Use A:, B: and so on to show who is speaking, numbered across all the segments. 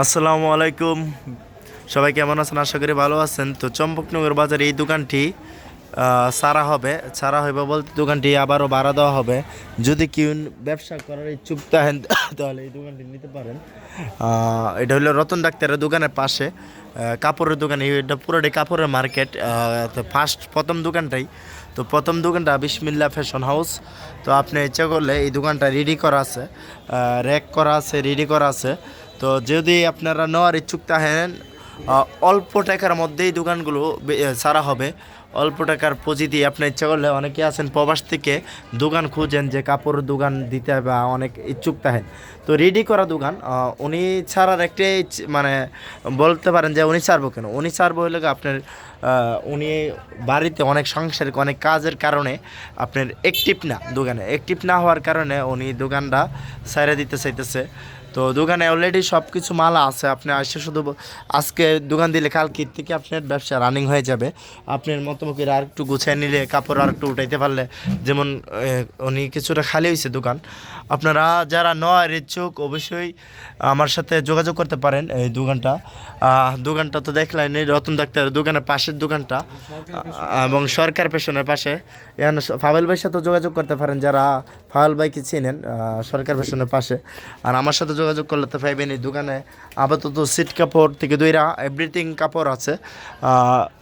A: আসসালামু আলাইকুম। সবাই কেমন আছেন? আশা করি ভালো আছেন। তো চম্পকনগর বাজারে এই দোকানটি সারা হবে। সারা হবে বলতে দোকানটি আবারও ভাড়া দেওয়া হবে। যদি কেউ ব্যবসা করার ইচ্ছুক থাকেন, তাহলে এই দোকানটি নিতে পারেন। এটা হলো রতন ডাক্তারের দোকানের পাশে। কাপড়ের দোকান। এটা পুরোটাই কাপড়ের মার্কেট। তো ফার্স্ট প্রথম দোকানটাই। তো প্রথম দোকানটা বিসমিল্লা ফ্যাশন হাউস। তো আপনি ইচ্ছা করলে এই দোকানটা রেডি করা আছে। র্যাক করা আছে রেডি করা আছে। তো যদি আপনারা নেওয়ার ইচ্ছুক থাকেন অল্প টাকার মধ্যেই দোকানগুলো সারা হবে। অল্প টাকার পুঁজি দিয়ে আপনি ইচ্ছা করলে অনেকে আছেন প্রবাস থেকে দোকান খুঁজেন যে কাপড়ের দোকান দিতে বা অনেক ইচ্ছুক থাকেন। তো রেডি করা দোকান উনি ছাড়ার একটাই মানে বলতে পারেন যে উনি ছাড়বো কেন? উনি ছাড়বো হলে আপনার উনি বাড়িতে অনেক সংসারিক, অনেক কাজের কারণে আপনার অ্যাক্টিভ না দোকানে। অ্যাক্টিভ না হওয়ার কারণে উনি দোকানটা সাইরে দিতে চাইতেছে। তো দোকানে অলরেডি সব কিছু মাল আছে, আপনি আসে শুধু আজকে দোকান দিলে কালকে থেকে আপনার ব্যবসা রানিং হয়ে যাবে। আপনার মতো করে আর একটু গুছিয়ে নিলে, কাপড় আর একটু উঠাইতে পারলে, যেমন উনি কিছুটা খালি হয়েছে দোকান। আপনারা যারা নয় ইচ্ছুক, অবশ্যই আমার সাথে যোগাযোগ করতে পারেন এই দোকানটা। দোকানটা তো দেখলেন রতন ডাক্তার দোকানের পাশের দোকানটা। এবং সরকার পেশনের পাশে। এখানে ফাওয়েল ভাইয়ের সাথে যোগাযোগ করতে পারেন যারা, ফাওয়েল ভাইকে চিনেন সরকার পেশনের পাশে। আর আমার সাথে যোগাযোগ করলে তো পাইবেন এই দোকানে। আপাতত সিট কাপড় থেকে দইরা এভরিথিং কাপড় আছে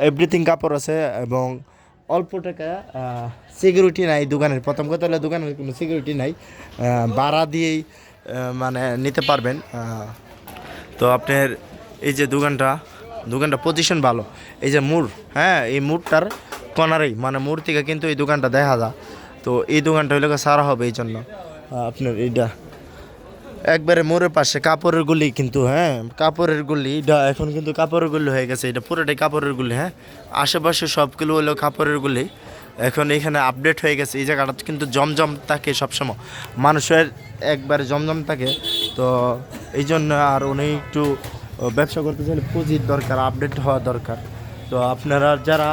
A: এভরিথিং কাপড় আছে এবং অল্প টাকা সিকিউরিটি নাই দোকানের। প্রথম কথা হলো দোকানের কোনো সিকিউরিটি নাই ভাড়া দিয়েই মানে নিতে পারবেন। তো আপনার এই যে দোকানটা দোকানটা পজিশন ভালো। এই যে মুর হ্যাঁ এই মুরটার কনারেই মানে মুর থেকে কিন্তু এই দোকানটা দেখা যায়। তো এই দোকানটা হইলে সারা হবে এই জন্য আপনার এইটা। একবারে মোড়ের পাশে কাপড়ের গুলি কিন্তু হ্যাঁ কাপড়ের গুলি এটা এখন কিন্তু কাপড়ের গুলি হয়ে গেছে, এটা পুরোটাই কাপড়ের গুলি হ্যাঁ। আশেপাশে সবগুলো হলো কাপড়ের গুলি, এখন এখানে আপডেট হয়ে গেছে, এই জায়গাটা কিন্তু জমজম থাকে সবসময়, মানুষের একবারে জমজম থাকে, তো এই জন্য আর উনি একটু ব্যবসা করতে চাইলে পুঁজির দরকার আপডেট হওয়া দরকার, তো আপনারা যারা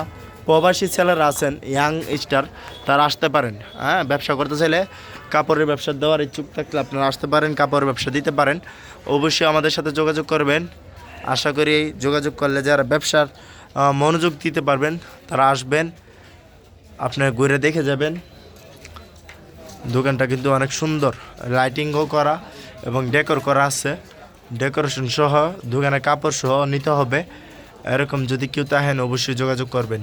A: প্রবাসী ছেলেরা আছেন ইয়াং স্টার তারা আসতে পারেন হ্যাঁ? ব্যবসা করতে চাইলে কাপড়ের ব্যবসা দেওয়ার ইচ্ছুক থাকলে আপনারা আসতে পারেন, কাপড়ের ব্যবসা দিতে পারেন। অবশ্যই আমাদের সাথে যোগাযোগ করবেন। আশা করি যোগাযোগ করলে যারা ব্যবসার মনোযোগ দিতে পারবেন, তারা আসবেন আপনার ঘুরে দেখে যাবেন। দোকানটা কিন্তু অনেক সুন্দর লাইটিংও করা এবং ডেকোর করা আছে। ডেকোরেশন সহ, দোকানে কাপড় সহ নিতে হবে। এরকম যদি কেউ তাহেন অবশ্যই যোগাযোগ করবেন।